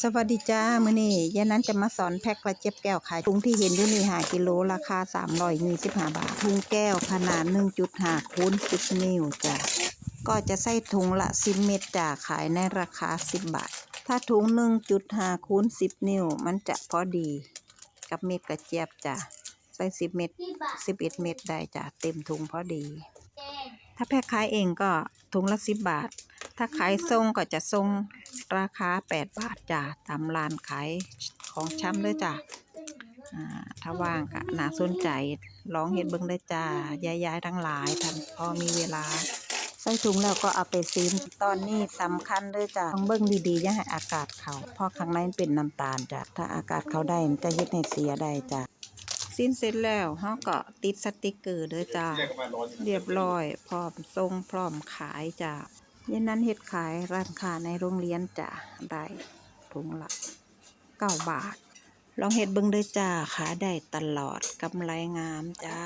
สวัสดีจ้ามื้อนี้ยานั้นจะมาสอนแพ็คกระเจี๊ยบแก้วขายถุงที่เห็นอยู่นี่5กิโลราคา325บาทถุงแก้วขนาด1.5คูณ10นิ้วจ้ะก็จะใส่ถุงละ10เม็ดจ้ะขายในราคา10บาท ถ้าถุง1.5คูณ10นิ้ว มันจะพอดี กับเม็ดกระเจี๊ยบจ้ะใส่10เม็ด11เม็ดได้จ้ะเต็มถุงพอดี ถ้าแพ็คขายเองก็ถุงละ10บบาท ถ้าขายส่งก็จะส่งราคา8บาทจ้ะตามร้านขายของช้ำเลยจ้ะอ่าถ้าว่างก็น่าสนใจลองเฮ็ดเบิ่งได้จ้ายายๆทั้งหลายท่านพอมีเวลา ใส่ถุงแล้วก็เอาไปซีนตอนนี้สำคัญเลยจ้ะต้องเบิ่งดีๆอย่าให้อากาศเขาเพราะข้างในเป็นน้ำตาลจ้ะถ้าอากาศเขาได้มันจะเฮ็ดให้เสียได้จ้ะ สิ้นเสร็จแล้วเฮาก็ติดสติกเกอร์เด้อจ้าเรียบร้อย พร้อมทรงพร้อมขายจ้ะยันนั้นเฮ็ดขายร้านค้าในโรงเรียนจ้าได้ถุงละเก้าบาท ลองเฮ็ดเบิ่งเด้อจ้าขายได้ตลอดกำไรงามจ้า